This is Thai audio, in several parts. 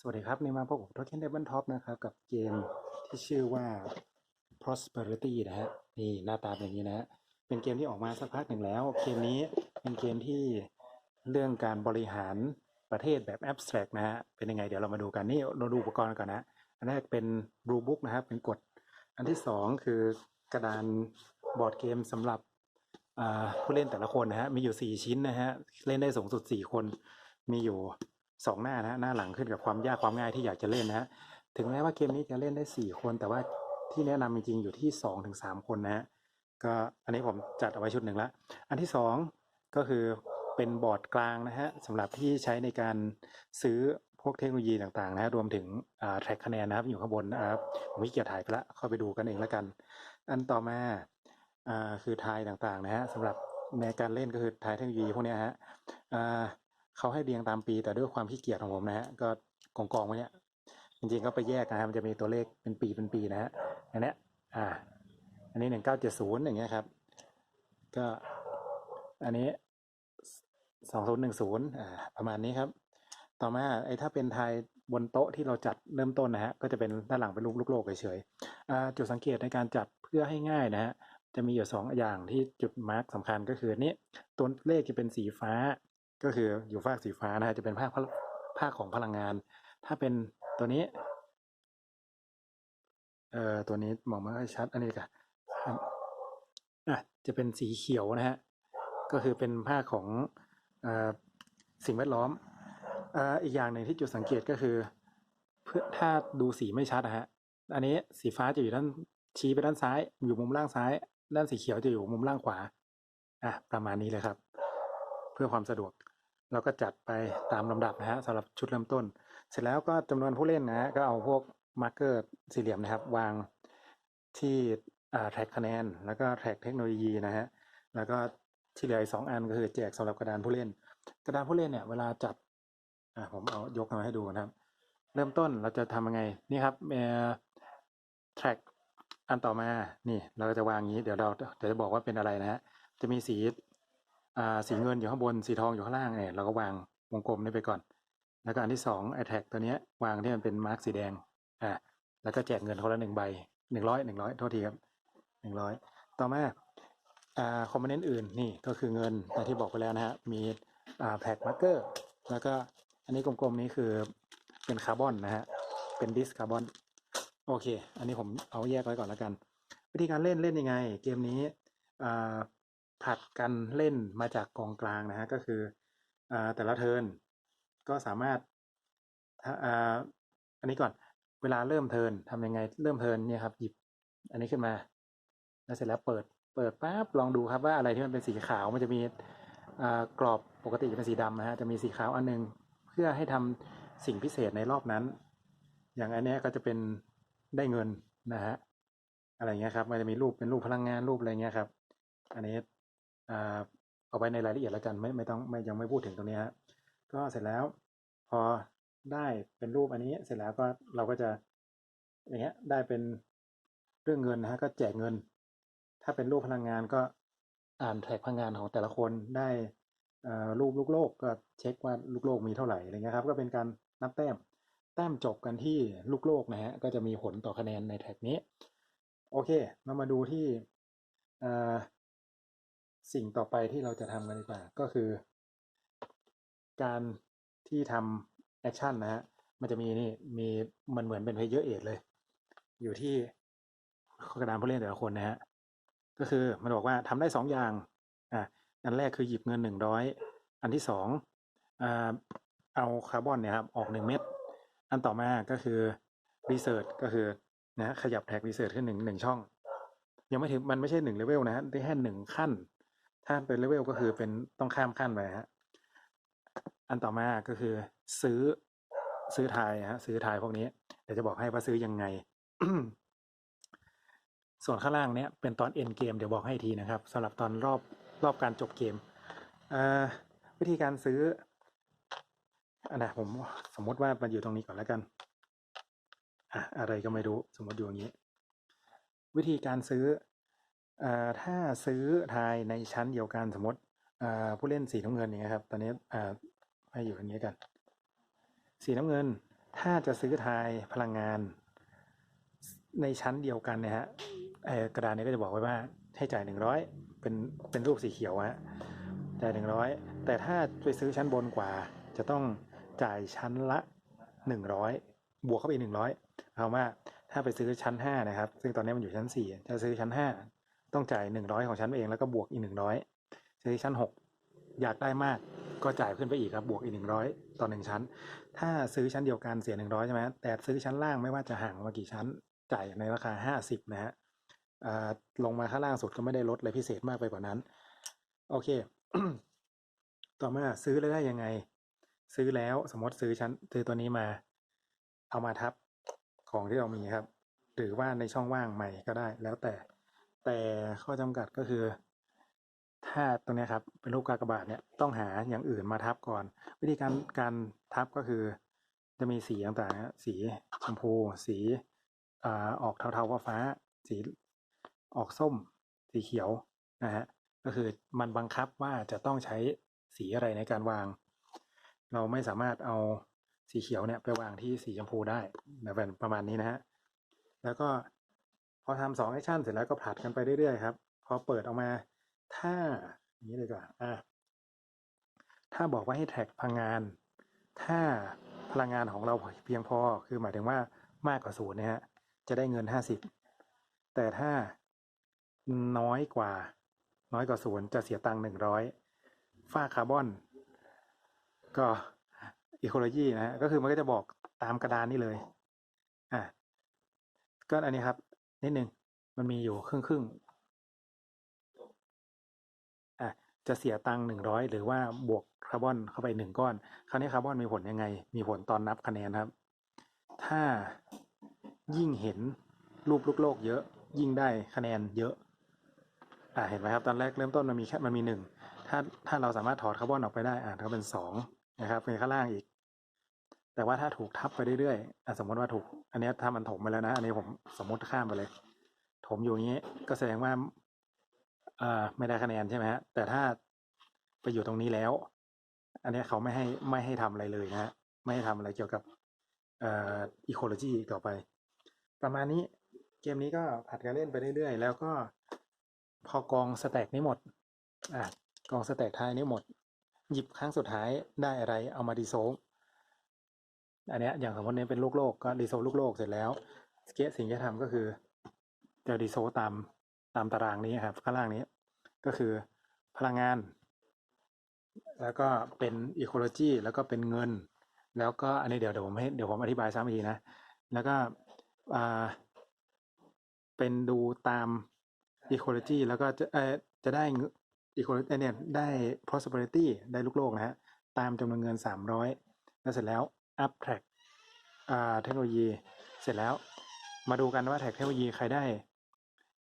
สวัสดีครับนี่มาพบกับ Token Table Top นะครับ กับเกมที่ชื่อว่า Prosperity นะฮะนี่หน้าตาเป็นอย่างนี้นะฮะเป็นเกมที่ออกมาสักพักหนึ่งแล้ว เกมนี้เป็นเกมที่เรื่องการบริหารประเทศแบบ abstract นะฮะเป็นยังไงเดี๋ยวเรามาดูกันนี่เราดูอุปกรณ์ก่อนนะ อันแรกเป็น Blue Book นะครับเป็นกฎอันที่สองคือกระดานบอร์ดเกมสำหรับผู้เล่นแต่ละคนนะฮะมีอยู่สี่ชิ้นนะฮะเล่นได้สูงสุดสี่คนมีอยู่ สองหน้านะหน้าหลังขึ้นกับความยากความง่ายที่อยากจะเล่นนะฮะถึงแม้ว่าเกมนี้จะเล่นได้สี่คน แต่ว่าที่แนะนำจริงๆอยู่ที่สองถึงสามคนนะฮะก็อันนี้ผมจัดเอาไว้ชุดหนึ่งละอันที่สองก็คือเป็นบอร์ดกลางนะฮะสำหรับที่ใช้ในการซื้อพวกเทคโนโลยีต่างๆนะฮะรวมถึงแทร็กคะแนนนะครับอยู่ข้างบนนะครับผมขี้เกียจถ่ายไปละเข้าไปดูกันเองแล้วกัน อันต่อมาอคือทายต่างๆนะฮะสำหรับในการเล่นก็คือทายเทคโนโลยีพวกนี้ฮะอ่า เขาให้เรียงตามปี แต่ด้วยความขี้เกียจของผมนะฮะก็กองกองๆไว้เนี่ยจริงๆก็ไปแยกนะฮะมันจะมีตัวเลขเป็นปีเป็นปีนะฮะอันเนี้ยอ่า อันนี้หนึ่งเก้าเจ็ดศูนย์อย่างเงี้ยครับ ก็อันนี้สองศูนย์หนึ่งศูนย์อ่าประมาณนี้ครับ ต่อมาไอ้ถ้าเป็นไทยบนโต๊ะที่เราจัดเริ่มต้นนะฮะก็จะเป็นด้านหลังเป็นรูปลูกโลกเฉยๆจุดสังเกตในการจัดเพื่อให้ง่ายนะฮะจะมีอยู่สองอย่างที่จุดมาร์กสำคัญก็คือนี้ตัวเลขจะเป็นสีฟ้า ก็คืออยู่ภาคสีฟ้านะฮะจะเป็นภาคภาคของพลังงาน ถ้าเป็นตัวนี้ เอ่อตัวนี้มองไม่ค่อยชัด อันนี้กันอะจะเป็นสีเขียวนะฮะก็คือเป็นภาคของเอ่อสิ่งแวดล้อมอ่าอีกอย่างหนึ่งที่จุดสังเกตก็คือ เพื่อถ้าดูสีไม่ชัดนะฮะอันนี้สีฟ้าจะอยู่ด้านชี้ไปด้านซ้าย อยู่มุมล่างซ้าย ด้านสีเขียวจะอยู่มุมล่างขวาอะประมาณนี้เลยครับ เพื่อความสะดวก เราก็จัดไปตามลำดับนะฮะสำหรับชุดเริ่มต้น เสร็จแล้วก็จำนวนผู้เล่นนะฮะก็เอาพวกมาร์กเกอร์สี่เหลี่ยมนะครับ วางที่แท็กคะแนน แล้วก็แท็กเทคโนโลยีนะฮะแล้วก็ที่เหลืออีกสองอันก็คือแจกสำหรับกระดานผู้เล่น กระดานผู้เล่นเนี่ยเวลาจัดอ่าผมเอายกมาให้ดูนะครับ เริ่มต้นเราจะทำยังไงนี่ครับเอ่อแท็กอันต่อมานี่เราก็จะวางอย่างนี้ เดี๋ยวเราเดี๋ยวจะบอกว่าเป็นอะไรนะฮะจะมีสี สีเงินอยู่ข้างบนสีทองอยู่ข้างล่างเนี่ยเราก็วางวงกลมนี้ไปก่อน แล้วก็อันที่สองไอแท็กตัวเนี้ยวางที่มันเป็นมาร์กสีแดงอ่าแล้วก็แจกเงินคนละหนึ่งใบหนึ่งร้อยหนึ่งร้อยโทษทีครับหนึ่งร้อยต่อมาอ่าคอมโพเนนต์อื่นนี่ก็คือเงินแต่ที่บอกไปแล้วนะฮะมีอ่าแท็กมาร์กเกอร์แล้วก็อันนี้กลมๆนี้คือเป็นคาร์บอนนะฮะเป็นดิสคาร์บอนโอเค อันนี้ผมเอาแยกไว้ก่อนแล้วกัน วิธีการเล่นเล่นยังไง เกมนี้อ่า ผัดกันเล่นมาจากกองกลางนะฮะก็คืออแต่ละเทิร์นก็สามารถอ,าอันนี้ก่อนเวลาเริ่มเทิร์นทำยังไงเริ่มเทิร์นเนี่ยครับหยิบอันนี้ขึ้นมา แล้วเสร็จแล้วเปิดเปิดปั๊บลองดูครับว่าอะไรที่มันเป็นสีขาวมันจะมีกรอบปกติจะเป็นสีดำนะฮะจะมีสีขาวอันหนึง เพื่อให้ทำสิ่งพิเศษในรอบนั้น อย่างอันนี้ก็จะเป็นได้เงินนะฮะอะไรเงี้ยครับมันจะมีรูปเป็นรูปพลังงานรูปอะไรเงี้ยครับ อันนี้ เอาไว้ในรายละเอียดแล้วกันไม่ไม่ต้องไม่ยังไม่พูดถึงตรงนี้ฮะก็เสร็จแล้วพอได้เป็นรูปอันนี้เสร็จแล้วก็เราก็จะอย่างเงี้ยได้เป็นเรื่องเงินนะฮะก็แจกเงิน ถ้าเป็นรูปพลังงานก็อ่านแท็กพลังงานของแต่ละคนได้รูปลูกโลกก็เช็คว่าลูกโลกมีเท่าไหร่อะไรเงี้ยครับก็เป็นการนับแต้มแต้มจบกันที่ลูกโลกนะฮะก็จะมีผลต่อคะแนนในแท็กนี้ โอเค เรามาดูที่อ่อ สิ่งต่อไปที่เราจะทำกันดีกว่า ก็คือ การที่ทำแอคชั่นนะฮะ มันจะมีนี่ มีมันเหมือนเป็นเพย์เยอร์เอทเลย อยู่ที่กระดานผู้เล่นแต่ละคนนะฮะ ก็คือมันบอกว่าทำได้สองอย่าง อะอันแรกคือหยิบเงินหนึ่งร้อย อันที่สองอ่าเอาคาร์บอนเนี่ยครับ ออกหนึ่งเม็ด อันต่อมาก็คือรีเสิร์ชก็คือนะขยับแท็กรีเสิร์ชขึ้นหนึ่งหนึ่งช่อง ยังไม่ถึงมันไม่ใช่หนึ่งเลเวลนะฮะได้แค่หนึ่งขั้น ถ้าเป็นเลเวลก็คือเป็นต้องข้ามขั้นไปฮะอันต่อมาก็คือ ซื้อซื้อทายฮะ ซื้อทายพวกนี้เดี๋ยวจะบอกให้ว่าซื้อยังไง ส่วนข้างล่างเนี้ยเป็นตอนเอ็นเกมเดี๋ยวบอกให้ทีนะครับสำหรับตอนรอบรอบการจบเกมอ่าวิธีการซื้ออันนะผมสมมติว่ามันอยู่ตรงนี้ก่อนแล้วกันอะอะไรก็ไม่รู้สมมติอยู่อย่างนี้ วิธีการซื้อ ถ้าซื้อทายในชั้นเดียวกันสมมติผู้เล่นสีน้ำเงินอย่างเงี้ยครับ ตอนนี้ให้อยู่อย่างนี้กัน สีน้ำเงิน ถ้าจะซื้อทายพลังงาน ในชั้นเดียวกันเนะฮะกระดานนี้ก็จะบอกไว้ว่าให้จ่ายหนึ่งร้อยเป็นเป็นรูปสีเขียวฮะจ่ายหนึ่งร้อยแต่ถ้าไปซื้อชั้นบนกว่า จะต้องจ่ายชั้นละหนึ่งร้อยบวกเข้าไปหนึ่งร้อยเอาว่าถ้าไปซื้อชั้นห้านะครับ ซึ่งตอนนี้มันอยู่ชั้นสี่จะซื้อชั้นห้า ต้องจ่ายหนึ่งร้อยของชั้นเองแล้วก็บวกอีกหนึ่งร้อยซื้ชั้นหกอยากได้มากก็จ่ายขึ้นไปอีกครับบวกอีกหนึ่งร้อยต่อหนึ่งชั้น ถ้าซื้อชั้นเดียวกันเสียหนึ่งร้อยใช่ไหมแต่ซื้อชั้นล่างไม่ว่าจะห่างมากี่ชั้น จ่ายในราคาห้าสิบนะฮะลงมาข้างล่างสุดก็ไม่ได้ลดอะไรพิเศษมากไปกว่านั้น โอเค ต่อมาซื้อแล้วได้ยังไง ซื้อแล้วสมมติซื้อชั้นซื้อตัวนี้มา เอามาทับของที่เรามีครับ หรือว่าในช่องว่างใหม่ก็ได้แล้วแต่ แต่ข้อจำกัดก็คือ ถ้าตรงนี้ครับเป็นรูปกากบาทเนี่ยต้องหาอย่างอื่นมาทับก่อน วิธีการการทับก็คือ จะมีสีต่างๆสีชมพู สีออกเทาๆฟ้าสีออกส้ม สีเขียวนะฮะก็คือมันบังคับว่าจะต้องใช้สีอะไรในการวาง เราไม่สามารถเอาสีเขียวเนี่ยไปวางที่สีชมพูได้แบบประมาณนี้นะฮะแล้วก็ พอทำสองแอคชั่นเสร็จแล้วก็ผลัดกันไปเรื่อยๆครับ พอเปิดออกมา ถ้าอย่างนี้เลยกว่าอะถ้าบอกว่าให้แท็กพลังงาน ถ้าพลังงานของเราเพียงพอ คือหมายถึงว่ามากกว่าศูนย์นะฮะ จะได้เงินห้าสิบ แต่ถ้าน้อยกว่า น้อยกว่าศูนย์จะเสียตังค์หนึ่งร้อยฝ้าคาร์บอน ก็อีโคโลจีนะฮะ ก็คือมันก็จะบอกตามกระดานนี่เลย อะ ก็อันนี้ครับ นิดนึง มันมีอยู่ครึ่งครึ่งอะจะเสียตังค์หนึ่งร้อยหรือว่าบวกคาร์บอนเข้าไปหนึ่งก้อน คราวนี้คาร์บอนมีผลยังไง มีผลตอนนับคะแนนครับ ถ้ายิ่งเห็นรูปลูกโลกเยอะ ยิ่งได้คะแนนเยอะอ่าเห็นไหมครับ ตอนแรกเริ่มต้นมันมีแค่มันมีหนึ่งถ้าถ้าเราสามารถถอดคาร์บอนออกไปได้อ่าก็เป็นสองนะครับเป็นข้างล่างอีก แต่ว่าถ้าถูกทับไปเรื่อยๆอสมมติว่าถูก อันนี้ถ้ามันถมไปแล้วนะ อันนี้ผมสมมติข้ามไปเลย ถมอยู่อย่างนี้ ก็แสดงว่าอ่าไม่ได้คะแนนใช่ไหมฮะ แต่ถ้าไปอยู่ตรงนี้แล้ว อันนี้เขาไม่ให้ไม่ให้ทำอะไรเลยนะฮะ ไม่ให้ทำอะไรเกี่ยวกับเอ่ออีโคโลจีต่อไป ประมาณนี้เกมนี้ก็ผัดกันเล่นไปเรื่อยๆ แล้วก็พอกองสแต็กนี้หมดอะกองสแต็กท้ายนี้หมด หยิบครั้งสุดท้ายได้อะไรเอามาดีโซล อันเนี้ยอย่างสมมติเนี้เป็นลูกโลกก็ดีโซลลูกโลกเสร็จแล้วเกสิ่งที่จะทำก็คือจะดีโซตามตามตารางนี้ครับข้างล่างนี้ ก็คือพลังงาน แล้วก็เป็นอีโคโลจีแล้วก็เป็นเงิน แล้วก็อันนี้เดี๋ยวเดี๋ยวผมให้เดี๋ยวผมอธิบายซ้ำอีกทีนะ แล้วก็อ่าเป็นดูตาม ecology แล้วก็จะเอจะได้ ecology เนี่ยได้ prosperity ได้ลูกโลกนะฮะตามจำนวนเงิน 300 แล้วเสร็จแล้ว up track อ่าเทคโนโลยีเสร็จแล้ว มาดูกันว่าแท็กเทคโนโลยีใครได้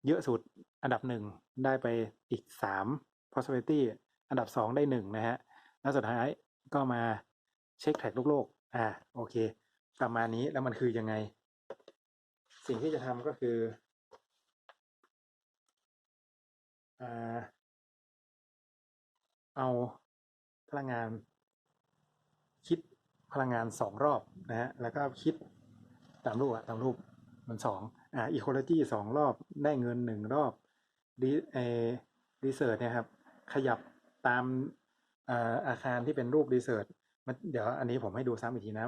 เยอะสุดอันดับหนึ่งได้ไปอีก3 prosperity อันดับ2ได้หนึ่งนะฮะ แล้วสุดท้ายก็มาเช็คแท็กลูกโลกอ่าโอเค ประมาณนี้แล้วมันคือยังไง สิ่งที่จะทำก็คืออ่าเอาพลังงาน พลังงานสองรอบนะฮะแล้วก็คิดตามรูปอะตามรูปมันสองอ่าอีโคโลจีสองรอบได้เงินหนึ่งรอบดีเอรีเสิร์ชเนี่ยครับขยับตามอ่าอาคารที่เป็นรูปรีเสิร์ชมันเดี๋ยวอันนี้ผมให้ดูซ้ำอีกทีนะ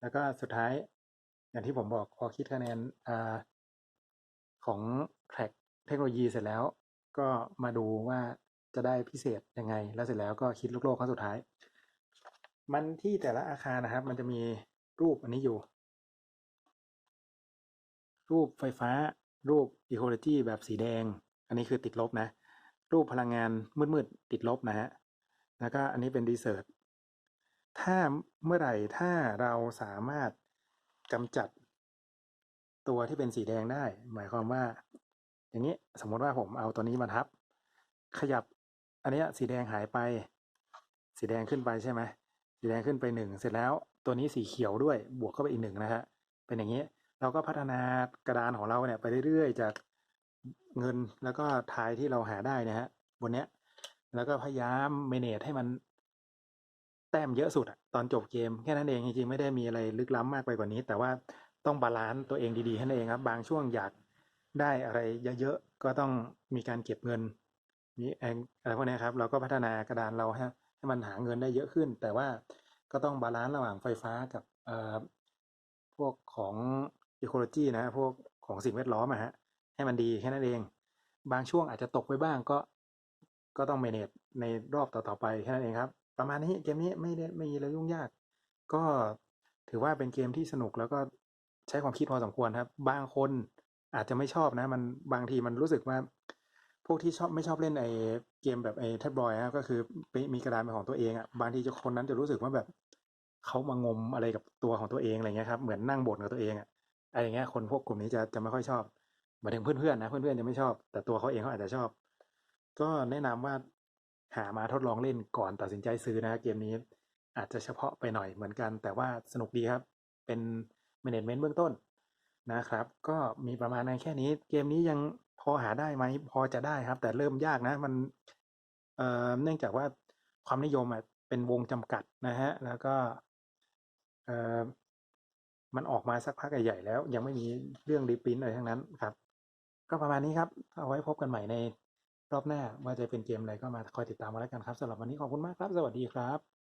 แล้วก็สุดท้าย อย่างที่ผมบอกพอคิดคะแนนอ่าของแทร็กเทคโนโลยีเสร็จแล้ว ก็มาดูว่าจะได้พิเศษยังไง แล้วเสร็จแล้วก็คิดลูกโลกครั้งสุดท้าย มันที่แต่ละอาคารนะครับ มันจะมีรูปอันนี้อยู่ รูปไฟฟ้า รูป ecology แบบสีแดง อันนี้คือติดลบนะ รูปพลังงานมืดๆติดลบนะฮะแล้วก็อันนี้เป็น research ถ้าเมื่อไหร่ถ้าเราสามารถกำจัดตัวที่เป็นสีแดงได้ หมายความว่า อย่างนี้สมมติว่าผมเอาตัวนี้มาทับ ขยับ อันนี้สีแดงหายไป สีแดงขึ้นไปใช่ไหม แดงขึ้นไปหนึ่งเสร็จแล้วตัวนี้สีเขียวด้วยบวกเข้าไปอีกหนึ่งนะฮะเป็นอย่างนี้เราก็พัฒนากระดานของเราเนี่ยไปเรื่อยๆจากเงินแล้วก็ทายที่เราหาได้นะฮะบนเนี้ย แล้วก็พยายามเมเนจให้มัน แต้มเยอะสุดอะตอนจบเกมแค่นั้นเองจริงๆไม่ได้มีอะไรลึกล้ำมากไปกว่านี้ แต่ว่าต้องบาลานซ์ตัวเองดีๆแค่นั้นเองครับ บางช่วงอยากได้อะไรเยอะๆก็ต้องมีการเก็บเงินมีแองอะไรพวกนี้ครับ เราก็พัฒนากระดานเราให้ ให้มันหาเงินได้เยอะขึ้น แต่ว่าก็ต้องบาลานซ์ระหว่างไฟฟ้ากับเอ่อพวกของอีโคโลจีนะพวกของสิ่งแวดล้อมอะฮะให้มันดีแค่นั้นเอง บางช่วงอาจจะตกไปบ้างก็ก็ต้อง manage ในรอบต่อๆไปแค่นั้นเองครับ ประมาณนี้เกมนี้ไม่ได้ไม่มีอะไรยุ่งยาก ก็ถือว่าเป็นเกมที่สนุกแล้วก็ใช้ความคิดพอสมควรครับ บางคนอาจจะไม่ชอบนะ มันบางทีมันรู้สึกว่า พวกที่ชอบไม่ชอบเล่นไอ้เกมแบบไอ้แท็บบอยนะก็คือมีกระดานเป็นของตัวเองอะบางทีจะคนนั้นจะรู้สึกว่าแบบเขามางมอะไรกับตัวของตัวเองอะไรเงี้ยครับเหมือนนั่งบ่นกับตัวเองอะอะไรอย่างเงี้ยคนพวกกลุ่มนี้จะจะไม่ค่อยชอบหมายถึงเพื่อนๆนะเพื่อนๆจะไม่ชอบ แต่ตัวเขาเองเขาอาจจะชอบ ก็แนะนำว่าหามาทดลองเล่นก่อนตัดสินใจซื้อนะเกมนี้อาจจะเฉพาะไปหน่อยเหมือนกัน แต่ว่าสนุกดีครับ เป็น management เบื้องต้นนะครับ ก็มีประมาณนั้นแค่นี้ เกมนี้ยัง พอหาได้ไหมพอจะได้ครับ แต่เริ่มยากนะ มันเอ่อเนื่องจากว่าความนิยมอะเป็นวงจำกัดนะฮะ แล้วก็เอ่อมันออกมาสักพักใหญ่ๆแล้ว ยังไม่มีเรื่องรีปรินท์อะไรทั้งนั้นครับ ก็ประมาณนี้ครับ เอาไว้พบกันใหม่ในรอบหน้าว่าจะเป็นเกมอะไรก็มาคอยติดตามมาแล้วกันครับสำหรับวันนี้ขอบคุณมากครับ สวัสดีครับ